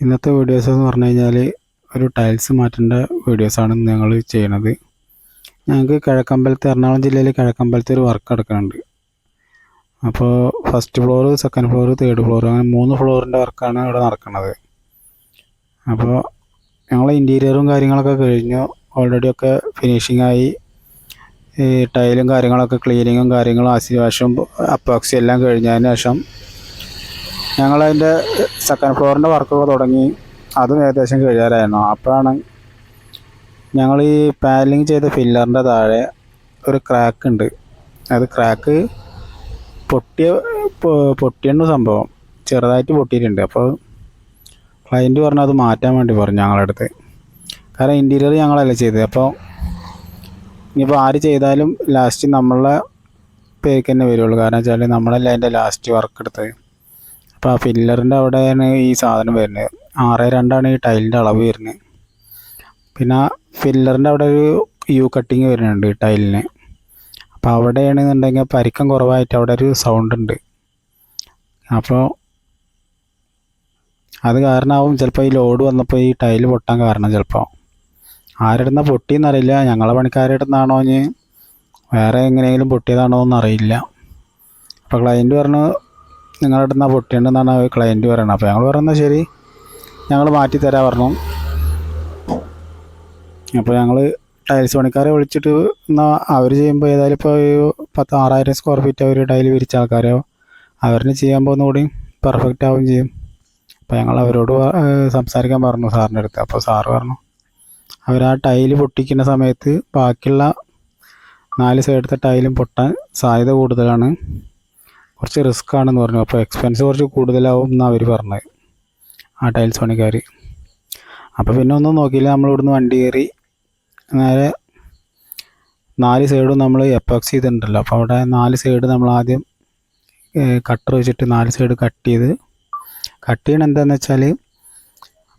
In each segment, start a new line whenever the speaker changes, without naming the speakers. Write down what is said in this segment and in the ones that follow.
ഇന്നത്തെ വീഡിയോസ് എന്ന് പറഞ്ഞു കഴിഞ്ഞാൽ ഒരു ടൈൽസ് മാറ്റേണ്ട വീഡിയോസാണ് ഞങ്ങൾ ചെയ്യണത്. ഞങ്ങൾക്ക് കിഴക്കമ്പലത്ത് എറണാകുളം ജില്ലയിൽ കിഴക്കമ്പലത്ത് ഒരു വർക്ക് എടുക്കുന്നുണ്ട് അപ്പോൾ first floor second floor third floor അങ്ങനെ മൂന്ന് ഫ്ലോറിന്റെ വർക്കാണ് ഇവിടെ നടക്കുന്നത് അപ്പോൾ ഞങ്ങൾ ഇന്റീരിയറും കാര്യങ്ങളൊക്കെ കഴിഞ്ഞു. ഓൾറെഡി ഒക്കെ ഫിനിഷിംഗ് ആയി. ഈ ടൈലും കാര്യങ്ങളൊക്കെ ക്ലീനിങ്ങും കാര്യങ്ങളും ആസി വാഷും അപ്പോക്സി എല്ലാം കഴിഞ്ഞതിന് ശേഷം ഞങ്ങളതിന്റെ സെക്കൻഡ് ഫ്ലോറിന്റെ വർക്കൊക്കെ തുടങ്ങി. അതും ഏകദേശം കഴിയാറായിരുന്നു. അപ്പോഴാണ് ഞങ്ങൾ ഈ പാനലിങ് ചെയ്ത ഫില്ലറിന്റെ താഴെ ഒരു ക്രാക്ക് ഉണ്ട്. അത് ക്രാക്ക് പൊട്ടിയ പൊട്ടിയുണ്ട് സംഭവം. ചെറുതായിട്ട് പൊട്ടിയിട്ടുണ്ട്. അപ്പോൾ ക്ലയന്റ് പറഞ്ഞു അത് മാറ്റാൻ വേണ്ടി പറഞ്ഞു ഞങ്ങളുടെ അടുത്ത് കാരണം ഇന്റീരിയർ ഞങ്ങളല്ലേ ചെയ്തത്. അപ്പോൾ ഇനിയിപ്പോൾ ആര് ചെയ്താലും ലാസ്റ്റ് നമ്മളെ പേർക്ക് തന്നെ വരുള്ളൂ. കാരണം വെച്ചാൽ നമ്മളല്ല അതിന്റെ ലാസ്റ്റ് വർക്ക് എടുത്തത്. അപ്പോൾ ആ ഫില്ലറിന്റെ അവിടെയാണ് ഈ സാധനം വരുന്നത്. ആറ് രണ്ടാണ് ഈ ടൈലിന്റെ അളവ് വരുന്നത്. പിന്നെ ഫില്ലറിന്റെ അവിടെ ഒരു യു കട്ടിങ് വരുന്നുണ്ട് ടൈലിന്. അപ്പോൾ അവിടെയാണെന്നുണ്ടെങ്കിൽ പരിക്കം കുറവായിട്ട് അവിടെ ഒരു സൗണ്ട് ഉണ്ട്. അപ്പോൾ അത് കാരണമാവും ചിലപ്പോൾ ഈ ലോഡ് വന്നപ്പോൾ ഈ ടൈൽ പൊട്ടാൻ കാരണം ചിലപ്പോൾ ആരെടുന്ന പൊട്ടിയെന്നറിയില്ല ഞങ്ങളെ പണിക്കാരെടുന്നാണോ ഇനി? വേറെ എങ്ങനെയെങ്കിലും പൊട്ടിയതാണോ എന്നറിയില്ല. അപ്പോൾ ക്ലയന്റ് പറഞ്ഞു നിങ്ങളുടെ അടുത്ത് പൊട്ടിയുണ്ടെന്നാണ് ക്ലയന്റ് പറയുന്നത് അപ്പോൾ ഞങ്ങൾ പറയുന്നത് ശരി? ഞങ്ങൾ മാറ്റി തരാൻ പറഞ്ഞു. അപ്പോൾ ഞങ്ങൾ ടൈൽസ് പണിക്കാരെ വിളിച്ചിട്ട് എന്നാൽ അവർ ചെയ്യുമ്പോൾ ഏതായാലും ഇപ്പോൾ ഒരു പത്ത് ആറായിരം സ്ക്വയർ ഫീറ്റ് അവർ ടൈൽ വിരിച്ച ആൾക്കാരോ അവരിന് ചെയ്യാൻ പോകുന്ന കൂടി പെർഫെക്റ്റ് ആവുകയും ചെയ്യും. അപ്പോൾ ഞങ്ങൾ അവരോട് സംസാരിക്കാൻ പറഞ്ഞു സാറിന്റെ അടുത്ത്. അപ്പോൾ സാറ് പറഞ്ഞു അവർ ആ ടൈൽ പൊട്ടിക്കുന്ന സമയത്ത് ബാക്കിയുള്ള നാല് സൈഡത്തെ ടൈലും പൊട്ടാൻ സാധ്യത കൂടുതലാണ്. കുറച്ച് റിസ്ക് ആണെന്ന് പറഞ്ഞു. അപ്പോൾ എക്സ്പെൻസ് കുറച്ച് കൂടുതലാവും എന്നാണ് അവർ പറഞ്ഞത്. ആ ടൈൽസ് പണിക്കാർ അപ്പോൾ പിന്നെ ഒന്നും നോക്കിയില്ല. നമ്മൾ ഇവിടുന്ന് വണ്ടി കയറി നേരെ നാല് സൈഡും നമ്മൾ എപ്പോക്സ് ചെയ്തിട്ടുണ്ടല്ലോ. അപ്പോൾ അവിടെ നാല് സൈഡ് നമ്മൾ ആദ്യം കട്ടർ വെച്ചിട്ട് നാല് സൈഡ് കട്ട് ചെയ്ത് കട്ട് ചെയ്യണം എന്താണെന്ന് വെച്ചാൽ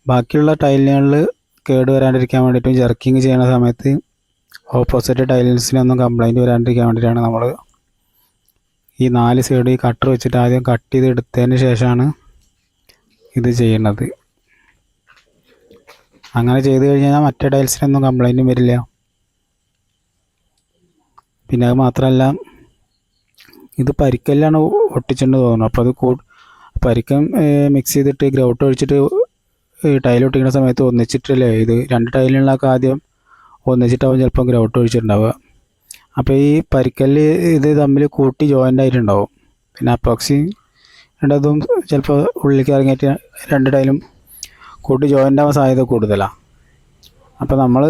ബാക്കിയുള്ള ടൈലുകളിൽ കേട് വരാണ്ടിരിക്കാൻ വേണ്ടിയിട്ടും ജർക്കിങ് ചെയ്യുന്ന സമയത്ത് ഓപ്പോസിറ്റ് ടൈൽസിനൊന്നും കംപ്ലൈന്റ് വരാണ്ടിരിക്കാൻ വേണ്ടിയിട്ടാണ് നമ്മൾ ഈ നാല് സൈഡ് ഈ കട്ടർ വെച്ചിട്ട് ആദ്യം കട്ട് ചെയ്ത് എടുത്തതിന് ശേഷമാണ് ഇത് ചെയ്യുന്നത് അങ്ങനെ ചെയ്ത് കഴിഞ്ഞാൽ മറ്റേ ടൈൽസിനൊന്നും കംപ്ലൈന്റും വരില്ല. പിന്നെ അത് മാത്രമല്ല ഇത് പരിക്കല്ലാണ് ഒട്ടിച്ചിട്ടുണ്ട് തോന്നുന്നു. അപ്പോൾ അത് കൂ പരിക്കം മിക്സ് ചെയ്തിട്ട് ഗ്രൗട്ട് ഒഴിച്ചിട്ട് ഈ ടൈൽ ഒട്ടിക്കുന്ന സമയത്ത് ഒന്നിച്ചിട്ടല്ലേ? ഇത് രണ്ട് ടൈലിനുള്ളൊക്കെ ആദ്യം ഒന്നിച്ചിട്ടാവും ചിലപ്പോൾ ഗ്രൗട്ട് ഒഴിച്ചിട്ടുണ്ടാവുക. അപ്പോൾ ഈ പരിക്കല്ല് ഇത് തമ്മിൽ കൂട്ടി ജോയിന്റ് ആയിട്ടുണ്ടാവും. പിന്നെ അപ്പോക്സി രണ്ടതും ചിലപ്പോൾ ഉള്ളിലേക്ക് ഇറങ്ങിയിട്ട് രണ്ട് ടൈലും കൂട്ടി ജോയിന്റ് ആവാൻ സാധ്യത കൂടുതലാണ് അപ്പോൾ നമ്മൾ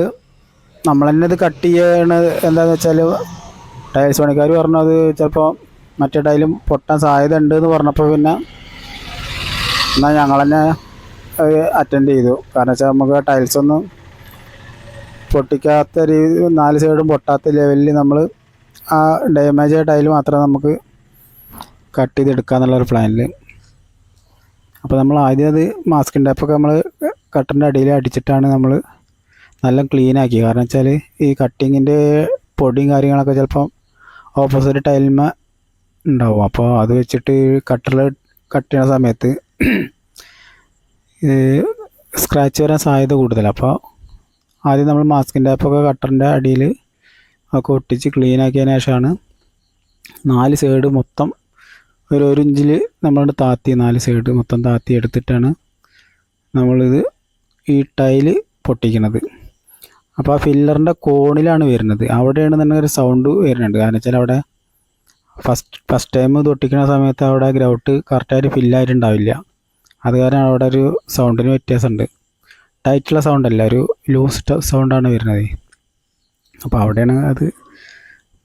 നമ്മൾ തന്നെ ഇത് കട്ട് ചെയ്യണത് എന്താണെന്ന് വെച്ചാൽ ടൈൽസ് പണിക്കാർ അത് ചിലപ്പോൾ മറ്റേ ടൈലും പൊട്ടാൻ സാധ്യത ഉണ്ട് എന്ന് പറഞ്ഞപ്പോൾ പിന്നെ എന്നാൽ ഞങ്ങൾ തന്നെ അറ്റൻഡ് ചെയ്തു. കാരണം വെച്ചാൽ നമുക്ക് ടൈൽസ് ഒന്നും പൊട്ടിക്കാത്ത രീതി നാല് സൈഡും പൊട്ടാത്ത ലെവലിൽ നമ്മൾ ആ ഡാമേജ് ആയ ടൈൽ മാത്രമേ നമുക്ക് കട്ട് ചെയ്തെടുക്കുക എന്നുള്ളൊരു പ്ലാനിൽ അപ്പോൾ നമ്മൾ ആദ്യം അത് മാസ്കിന്റെ അപ്പോൾ നമ്മൾ കട്ടറിന്റെ അടിയിൽ അടിച്ചിട്ടാണ് നമ്മൾ നല്ല ക്ലീൻ ആക്കി. കാരണം വെച്ചാൽ ഈ കട്ടിങ്ങിന്റെ പൊടിയും കാര്യങ്ങളൊക്കെ ചിലപ്പം ഓപ്പോസിറ്റ് ടൈലിന്മ ഉണ്ടാവും. അപ്പോൾ അത് വെച്ചിട്ട് കട്ടറിൽ കട്ട് ചെയ്യുന്ന സമയത്ത് സ്ക്രാച്ച് വരാൻ സാധ്യത കൂടുതലാണ് അപ്പോൾ ആദ്യം നമ്മൾ മാസ്കിന്റെ അപ്പൊക്കെ കട്ടറിന്റെ അടിയിൽ ഒക്കെ ഒട്ടിച്ച് ക്ലീൻ ആക്കിയതിന് ശേഷമാണ് നാല് സൈഡ് മൊത്തം ഒരു ഒരു ഇഞ്ചിൽ നമ്മളോട് താത്തി നാല് സൈഡ് മൊത്തം താത്തി എടുത്തിട്ടാണ് നമ്മളിത് ഈ ടൈൽ പൊട്ടിക്കുന്നത് അപ്പോൾ ആ ഫില്ലറിന്റെ കോണിലാണ് വരുന്നത്. അവിടെയാണ് തന്നെ ഒരു സൗണ്ട് വരുന്നുണ്ട്. കാരണം വെച്ചാൽ അവിടെ ഫസ്റ്റ് ഫസ്റ്റ് ടൈം ഇത് ഒട്ടിക്കുന്ന സമയത്ത് അവിടെ ഗ്രൗട്ട് കറക്റ്റായിട്ട് ഫില്ലായിട്ടുണ്ടാവില്ല അത് കാരണം അവിടെ ഒരു സൗണ്ടിന് വ്യത്യാസമുണ്ട്. ടൈറ്റുള്ള സൗണ്ട് അല്ല ഒരു ലൂസ് സൗണ്ടാണ് വരുന്നത്. അപ്പോൾ അവിടെയാണ് അത്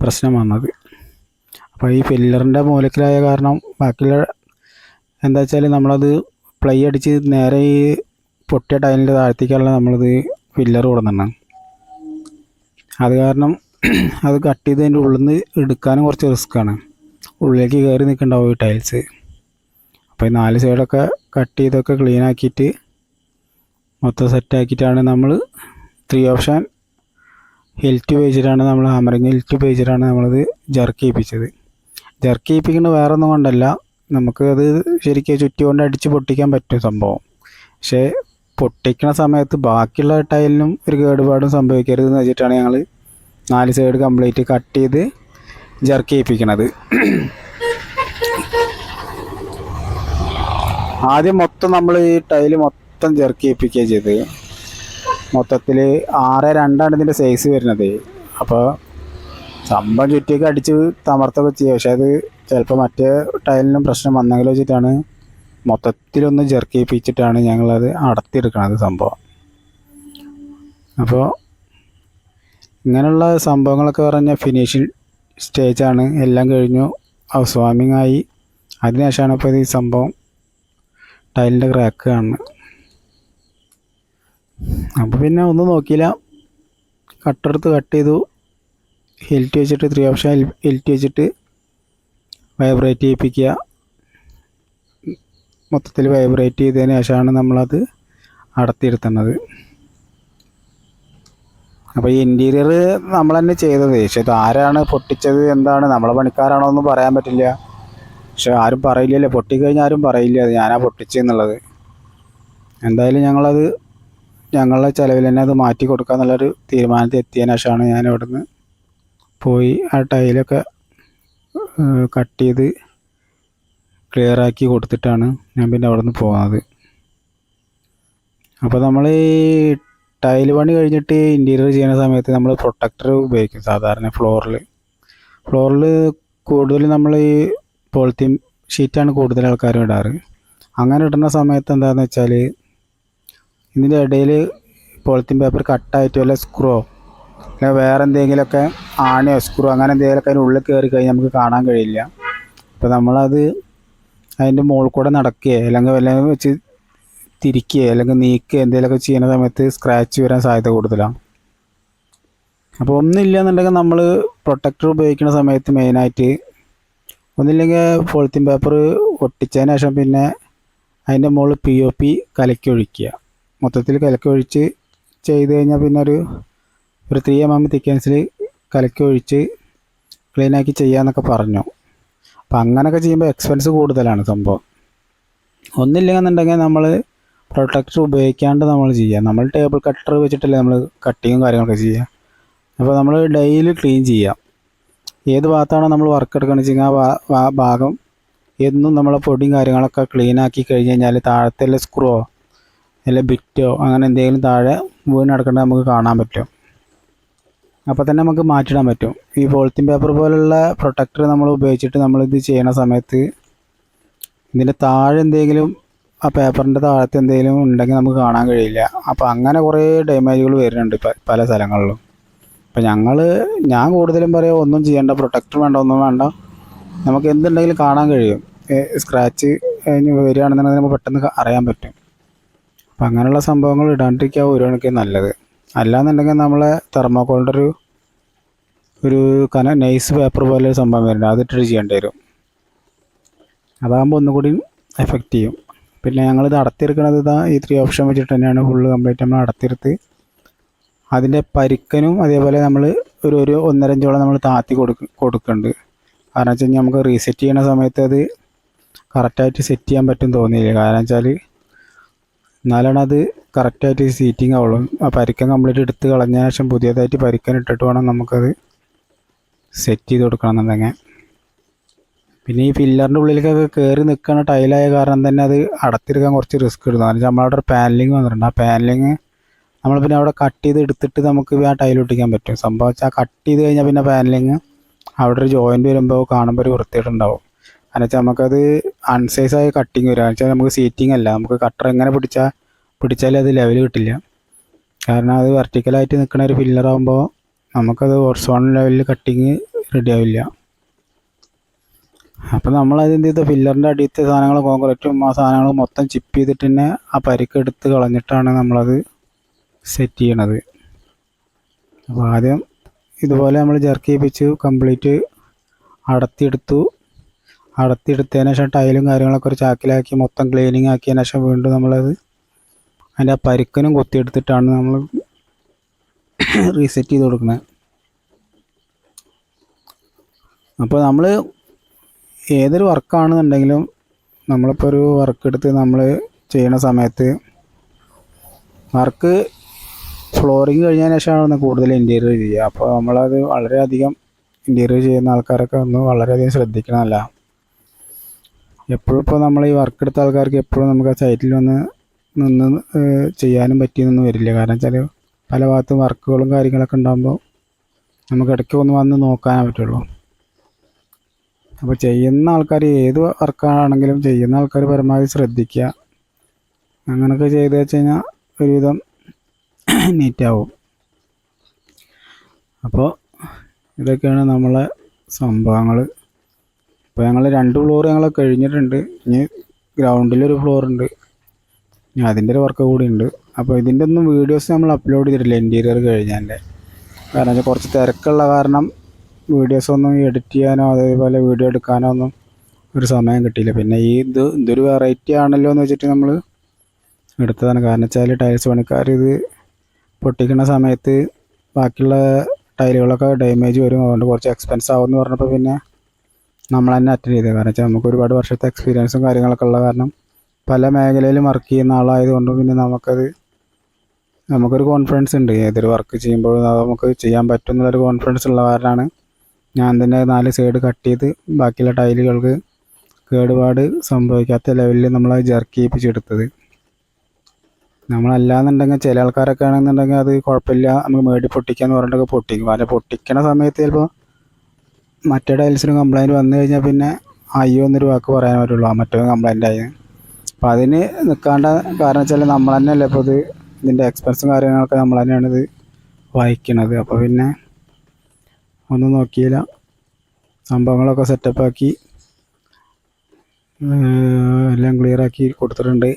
പ്രശ്നം വന്നത്. അപ്പോൾ ഈ ഫില്ലറിന്റെ മൂലക്കിലായ കാരണം ബാക്കിയുള്ള എന്താ വെച്ചാൽ നമ്മളത് പ്ലൈ അടിച്ച് നേരെ ഈ പൊട്ടിയ ടൈലിന്റെ താഴ്ത്തിക്കാനുള്ള നമ്മളത് ഫില്ലർ കൊടുക്കുന്നുണ്ട് അത് കാരണം അത് കട്ട് ചെയ്തതിന്റെ ഉള്ളിൽ നിന്ന് എടുക്കാനും കുറച്ച് റിസ്ക്കാണ് ഉള്ളിലേക്ക് കയറി നിൽക്കണ്ടാവും ഈ ടൈൽസ് അപ്പോൾ ഈ നാല് സൈഡൊക്കെ കട്ട് ചെയ്തൊക്കെ ക്ലീൻ ആക്കിയിട്ട് മൊത്തം സെറ്റ് ആക്കിയിട്ടാണ് നമ്മൾ ത്രീ ഓപ്ഷൻ ഹെൽറ്റ് പേജിലാണ് നമ്മൾ ഹാമറിങ് ഹെൽറ്റ് പേജിലാണ് നമ്മളത് ജർക്ക് ചെയ്യിപ്പിച്ചത്. ജർക്ക് ചെയ്യിപ്പിക്കുന്നത് വേറെ ഒന്നും കൊണ്ടല്ല. നമുക്ക് അത് ശരിക്കും ചുറ്റി കൊണ്ട് അടിച്ച് പൊട്ടിക്കാൻ പറ്റും സംഭവം. പക്ഷേ പൊട്ടിക്കണ സമയത്ത് ബാക്കിയുള്ള ടൈലിനും ഒരു കേടുപാടും സംഭവിക്കരുതെന്ന് വെച്ചിട്ടാണ് ഞങ്ങൾ നാല് സൈഡ് കംപ്ലീറ്റ് കട്ട് ചെയ്ത് ജർക്ക് ചെയ്യിപ്പിക്കണത്. ആദ്യം മൊത്തം നമ്മൾ ഈ ടൈൽ മൊത്തം ജർക്ക് ചെയ്യിപ്പിക്കുക ചെയ്ത് മൊത്തത്തിൽ ആറ് രണ്ടാണ് ഇതിന്റെ സൈസ് വരുന്നത്. അപ്പോൾ സംഭവം ചുറ്റിയൊക്കെ അടിച്ച് തമർത്തൊക്കെ ചെയ്യുക പക്ഷേ അത് ചിലപ്പോൾ മറ്റേ ടൈലിനും പ്രശ്നം വന്നെങ്കിൽ വെച്ചിട്ടാണ് മൊത്തത്തിലൊന്ന് ജർക്ക് ഞങ്ങളത് അടത്തിയെടുക്കണത് സംഭവം. അപ്പോൾ ഇങ്ങനെയുള്ള സംഭവങ്ങളൊക്കെ പറഞ്ഞാൽ ഫിനിഷിങ് സ്റ്റേജാണ് എല്ലാം കഴിഞ്ഞു. സ്വാമിങ് ആയി. അതിനുശേഷമാണ് ഇപ്പോൾ ഈ സംഭവം ടൈലിന്റെ ക്രാക്ക് കാണുന്നത്. അപ്പോൾ പിന്നെ ഒന്നും നോക്കിയില്ല. കട്ടെടുത്ത് കട്ട് ചെയ്തു. ഹെൽറ്റ് വെച്ചിട്ട് ത്രീ ഓപ്ഷൻ ഹെൽറ്റ് വെച്ചിട്ട് വൈബ്രേറ്റ് ചെയ്യിപ്പിക്കുക. മൊത്തത്തിൽ വൈബ്രേറ്റ് ചെയ്തതിന് ശേഷമാണ് നമ്മളത് അടത്തിയിരുത്തുന്നത് അപ്പോൾ ഈ ഇന്റീരിയർ നമ്മൾ തന്നെ ചെയ്തത്. പക്ഷേ ആരാണ് പൊട്ടിച്ചത് എന്താണ് നമ്മളെ പണിക്കാരാണോ എന്ന് പറയാൻ പറ്റില്ല. പക്ഷെ ആരും പറയില്ലല്ലോ. പൊട്ടിക്കഴിഞ്ഞാൽ ആരും പറയില്ല. ഞാനാ പൊട്ടിച്ചെന്നുള്ളത് എന്തായാലും ഞങ്ങളത് ഞങ്ങളുടെ ചിലവിൽ തന്നെ അത് മാറ്റി കൊടുക്കുക എന്നുള്ളൊരു തീരുമാനത്തിൽ എത്തിയതിന് ശേഷമാണ് ഞാൻ ഇവിടുന്ന് പോയി ആ ടൈലൊക്കെ കട്ട് ചെയ്ത് ക്ലിയറാക്കി കൊടുത്തിട്ടാണ് ഞാൻ പിന്നെ അവിടെ നിന്ന് പോകുന്നത് അപ്പോൾ നമ്മൾ ഈ ടൈൽ പണി കഴിഞ്ഞിട്ട് ഇന്റീരിയർ ചെയ്യുന്ന സമയത്ത് നമ്മൾ പ്രൊട്ടക്ടർ ഉപയോഗിക്കും സാധാരണ ഫ്ലോറിൽ ഫ്ലോറിൽ കൂടുതൽ നമ്മൾ ഈ പോളിത്തീൻ ഷീറ്റാണ് കൂടുതൽ ആൾക്കാരും ഇടാറ്. അങ്ങനെ ഇടുന്ന സമയത്ത് എന്താണെന്ന് വെച്ചാൽ ഇതിന്റെ ഇടയിൽ പോളിത്തീൻ പേപ്പർ കട്ടായിട്ട് വല്ല സ്ക്രോ അല്ലെങ്കിൽ വേറെ എന്തെങ്കിലുമൊക്കെ ആണിയോ സ്ക്രൂ അങ്ങനെ എന്തെങ്കിലുമൊക്കെ അതിന്റെ ഉള്ളിൽ കയറി കഴിഞ്ഞാൽ നമുക്ക് കാണാൻ കഴിയില്ല. അപ്പോൾ നമ്മളത് അതിന്റെ മുകളിൽ കൂടെ നടക്കുകയോ അല്ലെങ്കിൽ വല്ല വെച്ച് തിരിക്കുകയോ അല്ലെങ്കിൽ നീക്കുകയോ എന്തെങ്കിലുമൊക്കെ ചെയ്യുന്ന സമയത്ത് സ്ക്രാച്ച് വരാൻ സാധ്യത കൂടുതലാണ് അപ്പോൾ ഒന്നുമില്ല എന്നുണ്ടെങ്കിൽ നമ്മൾ പ്രൊട്ടക്ടർ ഉപയോഗിക്കുന്ന സമയത്ത് മെയിനായിട്ട് ഒന്നില്ലെങ്കിൽ പോളിത്തീൻ പേപ്പർ ഒട്ടിച്ചതിന് ശേഷം പിന്നെ അതിന്റെ മുകളിൽ പി ഒ പി കലക്കി ഒഴിക്കുക. മൊത്തത്തിൽ കലക്കി ഒഴിച്ച് ചെയ്ത് കഴിഞ്ഞാൽ പിന്നെ ഒരു ഒരു ത്രീ എം എം തിക്കൻസിൽ കലക്കി ഒഴിച്ച് ക്ലീനാക്കി ചെയ്യാമെന്നൊക്കെ പറഞ്ഞു. അപ്പം അങ്ങനെയൊക്കെ ചെയ്യുമ്പോൾ എക്സ്പെൻസ് കൂടുതലാണ് സംഭവം. ഒന്നില്ലെന്നുണ്ടെങ്കിൽ നമ്മൾ പ്രൊട്ടക്ടർ ഉപയോഗിക്കാണ്ട് നമ്മൾ ചെയ്യുക നമ്മൾ ടേബിൾ കട്ടർ വെച്ചിട്ടല്ലേ നമ്മൾ കട്ടിങ്ങും കാര്യങ്ങളൊക്കെ ചെയ്യുക അപ്പോൾ നമ്മൾ ഡെയിലി ക്ലീൻ ചെയ്യാം. ഏത് ഭാഗത്താണോ നമ്മൾ വർക്ക് എടുക്കണമെന്ന് കഴിഞ്ഞാൽ ആ ഭാഗം എന്നും നമ്മളെ പൊടിയും കാര്യങ്ങളൊക്കെ ക്ലീൻ ആക്കി കഴിഞ്ഞ് കഴിഞ്ഞാൽ താഴത്തെ സ്ക്രോ അല്ലെ ബിറ്റോ അങ്ങനെ എന്തെങ്കിലും താഴെ വീണ് കിടക്കേണ്ടത് നമുക്ക് കാണാൻ പറ്റും. അപ്പോൾ തന്നെ നമുക്ക് മാറ്റിടാൻ പറ്റും. ഈ പോളിത്തീൻ പേപ്പർ പോലുള്ള പ്രൊട്ടക്ടർ നമ്മൾ ഉപയോഗിച്ചിട്ട് നമ്മളിത് ചെയ്യണ സമയത്ത് ഇതിന്റെ താഴെ എന്തെങ്കിലും ആ പേപ്പറിന്റെ താഴത്ത് എന്തെങ്കിലും ഉണ്ടെങ്കിൽ നമുക്ക് കാണാൻ കഴിയില്ല. അപ്പോൾ അങ്ങനെ കുറേ ഡാമേജുകൾ വരുന്നുണ്ട് പല സ്ഥലങ്ങളിലും. അപ്പോൾ ഞങ്ങൾ ഞാൻ കൂടുതലും പറയാം ഒന്നും ചെയ്യേണ്ട പ്രൊട്ടക്ടർ വേണ്ട ഒന്നും വേണ്ട. നമുക്ക് എന്തുണ്ടെങ്കിലും കാണാൻ കഴിയും. സ്ക്രാച്ച് വരികയാണെന്നുണ്ടെങ്കിൽ നമുക്ക് പെട്ടെന്ന് അറിയാൻ പറ്റും. അപ്പം അങ്ങനെയുള്ള സംഭവങ്ങൾ ഇടാണ്ടിരിക്കുക ഒരു കണക്കിന് നല്ലത്. അല്ലാന്നുണ്ടെങ്കിൽ നമ്മൾ തെർമോക്കോളിന്റെ ഒരു ഒരു കന നൈസ് പേപ്പർ പോലെ ഒരു സംഭവം വരുന്നുണ്ട് അതിട്ടിട്ട് ചെയ്യേണ്ടി വരും. അതാകുമ്പോൾ ഒന്നുകൂടി എഫക്റ്റ് ചെയ്യും. പിന്നെ ഞങ്ങളിത് അടത്തിയെടുക്കണത് ഇതാ ഈ ത്രീ ഓപ്ഷൻ വെച്ചിട്ട് തന്നെയാണ് ഫുള്ള് കംപ്ലീറ്റ് നമ്മൾ അടത്തിയെടുത്ത്. അതിന്റെ പരിക്കനും അതേപോലെ നമ്മൾ ഒരു ഒരു ഒന്നരഞ്ചോളം നമ്മൾ താത്തി കൊടുക്ക കൊടുക്കുന്നുണ്ട് കാരണം വെച്ച് കഴിഞ്ഞാൽ നമുക്ക് റീസെറ്റ് ചെയ്യണ സമയത്ത് അത് കറക്റ്റായിട്ട് സെറ്റ് ചെയ്യാൻ പറ്റും തോന്നിയില്ല. കാരണം വെച്ചാൽ എന്നാലാണ് അത് കറക്റ്റായിട്ട് സീറ്റിംഗ് ആവുള്ളൂ. ആ പരിക്കൻ കംപ്ലീറ്റ് എടുത്ത് കളഞ്ഞ ശേഷം പുതിയതായിട്ട് പരിക്കൻ ഇട്ടിട്ട് വേണം നമുക്കത് സെറ്റ് ചെയ്ത് കൊടുക്കണം എന്നുണ്ടെങ്കിൽ പിന്നെ ഈ ഫില്ലറിന്റെ ഉള്ളിലേക്കൊക്കെ കയറി നിൽക്കുന്ന ടൈലായ കാരണം തന്നെ അത് അടത്തിരിക്കാൻ കുറച്ച് റിസ്ക് എടുക്കും. കാരണം നമ്മളവിടെ ഒരു പാനലിങ് വന്നിട്ടുണ്ട്. ആ പാനലിങ് നമ്മൾ പിന്നെ അവിടെ കട്ട് ചെയ്ത് എടുത്തിട്ട് നമുക്ക് ആ ടൈൽ ഒട്ടിക്കാൻ പറ്റും. സംഭവം വെച്ചാൽ കട്ട് ചെയ്ത് കഴിഞ്ഞാൽ പിന്നെ പാനലിങ് അവിടെ ഒരു ജോയിന്റ് വരുമ്പോൾ കാണുമ്പോൾ ഒരു വൃത്തിയായിട്ടുണ്ടാവും കാരണം വെച്ചാൽ നമുക്കത് അൺസൈസ് ആയ കട്ടിങ് വരും. എന്നുവെച്ചാൽ നമുക്ക് സീറ്റിംഗ് അല്ല. നമുക്ക് കട്ടർ എങ്ങനെ പിടിച്ചാൽ പിടിച്ചാലും അത് ലെവൽ കിട്ടില്ല. കാരണം അത് വെർട്ടിക്കലായിട്ട് നിൽക്കുന്ന ഒരു ഫില്ലർ ആകുമ്പോൾ നമുക്കത് ഹോർസോൺ ലെവലിൽ കട്ടിങ് റെഡി ആവില്ല. അപ്പം നമ്മളത് എന്ത് ചെയ്തു? ഫില്ലറിന്റെ അടിയത്തെ സാധനങ്ങൾ കോൺക്രീറ്റും ആ സാധനങ്ങൾ മൊത്തം ചിപ്പ് ചെയ്തിട്ട് തന്നെ ആ പരിക്ക് എടുത്ത് കളഞ്ഞിട്ടാണ് നമ്മളത് സെറ്റ് ചെയ്യണത്. അപ്പോൾ ആദ്യം ഇതുപോലെ നമ്മൾ ജർക്ക് ചെയ്യിപ്പിച്ച് കംപ്ലീറ്റ് അടത്തിയെടുത്തു. അടത്തിയെടുത്തതിന് ശേഷം ടൈലും കാര്യങ്ങളൊക്കെ ഒരു ചാക്കിലാക്കി മൊത്തം ക്ലീനിങ് ആക്കിയതിന് ശേഷം വീണ്ടും നമ്മളത് അതിന്റെ ആ പരിക്കനും കൊത്തിയെടുത്തിട്ടാണ് നമ്മൾ റീസെറ്റ് ചെയ്ത് കൊടുക്കുന്നത്. അപ്പോൾ നമ്മൾ ഏതൊരു വർക്കാണെന്നുണ്ടെങ്കിലും നമ്മളിപ്പോൾ ഒരു വർക്ക് എടുത്ത് നമ്മൾ ചെയ്യണ സമയത്ത് വർക്ക് ഫ്ലോറിങ് കഴിഞ്ഞതിന് ശേഷമാണ് കൂടുതൽ ഇന്റീരിയർ ചെയ്യുക. അപ്പോൾ നമ്മളത് വളരെയധികം ഇന്റീരിയർ ചെയ്യുന്ന ആൾക്കാരൊക്കെ ഒന്ന് വളരെയധികം ശ്രദ്ധിക്കണമല്ല. എപ്പോഴും ഇപ്പോൾ നമ്മൾ ഈ വർക്ക് എടുത്ത ആൾക്കാർക്ക് എപ്പോഴും നമുക്ക് ആ സൈറ്റിൽ വന്ന് നിന്ന് ചെയ്യാനും പറ്റിയെന്നൊന്നും വരില്ല. കാരണം വെച്ചാൽ പല ഭാഗത്തും വർക്കുകളും കാര്യങ്ങളൊക്കെ ഉണ്ടാകുമ്പോൾ നമുക്ക് ഇടയ്ക്ക് ഒന്ന് വന്ന് നോക്കാനേ പറ്റുള്ളൂ. അപ്പോൾ ചെയ്യുന്ന ആൾക്കാർ ഏത് വർക്കാണെങ്കിലും ചെയ്യുന്ന ആൾക്കാർ പരമാവധി ശ്രദ്ധിക്കുക. അങ്ങനെയൊക്കെ ചെയ്ത് വെച്ച് കഴിഞ്ഞാൽ ഒരുവിധം നീറ്റാവും അപ്പോൾ ഇതൊക്കെയാണ് നമ്മളെ സംഭവങ്ങൾ ഇപ്പോൾ ഞങ്ങൾ രണ്ട് ഫ്ലോർ ഞങ്ങൾ കഴിഞ്ഞിട്ടുണ്ട്. ഇനി ഗ്രൗണ്ടിലൊരു ഫ്ലോർ ഉണ്ട്. ഇനി അതിന്റെ ഒരു വർക്ക് കൂടി ഉണ്ട്. അപ്പോൾ ഇതിന്റെ ഒന്നും വീഡിയോസ് നമ്മൾ അപ്ലോഡ് ചെയ്തിട്ടില്ല ഇന്റീരിയർ കഴിഞ്ഞതിന്റെ കാരണം വെച്ചാൽ കുറച്ച് തിരക്കുള്ള കാരണം വീഡിയോസ് ഒന്നും എഡിറ്റ് ചെയ്യാനോ അതേപോലെ വീഡിയോ എടുക്കാനോ ഒന്നും ഒരു സമയം കിട്ടിയില്ല. പിന്നെ ഈ ഇത് ഇതൊരു വെറൈറ്റി ആണല്ലോ എന്ന് വെച്ചിട്ട് നമ്മൾ എടുത്തതാണ്. കാരണം വെച്ചാൽ ടൈൽസ് പണിക്കാർ ഇത് പൊട്ടിക്കുന്ന സമയത്ത് ബാക്കിയുള്ള ടൈലുകളൊക്കെ ഡാമേജ് വരും. അതുകൊണ്ട് കുറച്ച് എക്സ്പെൻസ് ആവും എന്ന് പറഞ്ഞപ്പോൾ പിന്നെ നമ്മൾ തന്നെ അറ്റൻഡ് ചെയ്തത്. കാരണം വെച്ചാൽ നമുക്ക് ഒരുപാട് വർഷത്തെ എക്സ്പീരിയൻസും കാര്യങ്ങളൊക്കെ ഉള്ള കാരണം പല മേഖലയിലും വർക്ക് ചെയ്യുന്ന ആളായതുകൊണ്ട് പിന്നെ നമുക്കത് നമുക്കൊരു കോൺഫിഡൻസ് ഉണ്ട്. ഏതൊരു വർക്ക് ചെയ്യുമ്പോഴും അത് നമുക്ക് ചെയ്യാൻ പറ്റും എന്നുള്ളൊരു കോൺഫിഡൻസ് ഉള്ള കാരണമാണ് ഞാൻ തന്നെ നാല് സൈഡ് കട്ട് ചെയ്ത് ബാക്കിയുള്ള ടൈലുകൾക്ക് കേടുപാട് സംഭവിക്കാത്ത ലെവലിൽ നമ്മൾ ജർക്ക് ചെയ്യിപ്പിച്ചെടുത്തത് നമ്മളല്ലാന്നുണ്ടെങ്കിൽ ചില ആൾക്കാരൊക്കെ ആണെന്നുണ്ടെങ്കിൽ അത് കുഴപ്പമില്ല. നമുക്ക് മേടി പൊട്ടിക്കാന്ന് പറഞ്ഞിട്ടൊക്കെ പൊട്ടിക്കും. പക്ഷേ പൊട്ടിക്കണ സമയത്ത് ചിലപ്പോൾ മറ്റേ ടൈൽസിന് കംപ്ലൈന്റ് വന്നു കഴിഞ്ഞാൽ പിന്നെ അയ്യോ എന്നൊരു വാക്ക് പറയാൻ പറ്റുള്ളൂ. ആ മറ്റേ കംപ്ലൈന്റ് ആയി. അപ്പം അതിന് നിൽക്കാണ്ട കാരണം വെച്ചാൽ നമ്മൾ തന്നെയല്ലേ ഇപ്പോൾ ഇത് ഇതിന്റെ എക്സ്പെൻസും കാര്യങ്ങളൊക്കെ നമ്മൾ തന്നെയാണ് ഇത് വായിക്കണത് അപ്പോൾ പിന്നെ ഒന്നും നോക്കിയില്ല. സംഭവങ്ങളൊക്കെ സെറ്റപ്പാക്കി എല്ലാം ക്ലിയർ ആക്കി കൊടുത്തിട്ടുണ്ട്.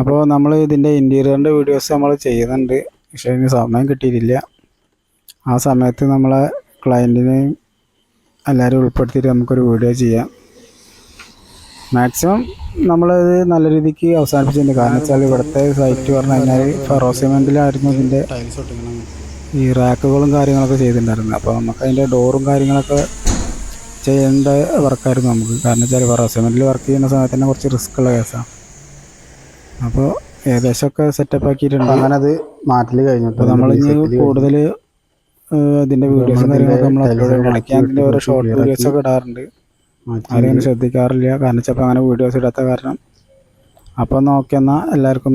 അപ്പോൾ നമ്മൾ ഇതിന്റെ ഇന്റീരിയറിന്റെ വീഡിയോസ് നമ്മൾ ചെയ്യുന്നുണ്ട്. പക്ഷേ അതിന് സമയം കിട്ടിയിട്ടില്ല. ആ സമയത്ത് നമ്മളെ ക്ലയന്റിനെയും എല്ലാവരും ഉൾപ്പെടുത്തിയിട്ട് നമുക്കൊരു വീഡിയോ ചെയ്യാം. മാക്സിമം നമ്മളത് നല്ല രീതിക്ക് അവസാനിപ്പിച്ചിട്ടുണ്ട് കാരണം വെച്ചാൽ ഇവിടുത്തെ സൈറ്റ് പറഞ്ഞു കഴിഞ്ഞാൽ ഫെറോസിമെന്റിലായിരുന്നു ഇതിന്റെ ഈ റാക്കുകളും കാര്യങ്ങളൊക്കെ ചെയ്തിട്ടുണ്ടായിരുന്നത്. അപ്പോൾ നമുക്ക് അതിന്റെ ഡോറും കാര്യങ്ങളൊക്കെ ചെയ്യേണ്ട വർക്കായിരുന്നു നമുക്ക്. കാരണം വെച്ചാൽ ഫെറോസിമെന്റിൽ വർക്ക് ചെയ്യുന്ന സമയത്ത് തന്നെ കുറച്ച് റിസ്ക് ഉള്ള കേസാണ് അപ്പോൾ ഏകദേശമൊക്കെ സെറ്റപ്പ് ആക്കിയിട്ടുണ്ട്. അങ്ങനെ അത് മാറ്റൽ കഴിഞ്ഞു അപ്പോൾ നമ്മളിനി കൂടുതൽ ഇതിന്റെ വീഡിയോസും കാര്യങ്ങളൊക്കെ നമ്മൾ അപ്ലോഡ് ഇടയ്ക്ക് ഞാൻ ഓരോ ഷോർട്ട് വീഡിയോസ് ഒക്കെ ഇടാറുണ്ട്. ആരും ശ്രദ്ധിക്കാറില്ല. കാരണം ചിലപ്പോൾ അങ്ങനെ വീഡിയോസ് ഇടാത്ത കാരണം. അപ്പോൾ നോക്കിയെന്നാൽ എല്ലാവർക്കും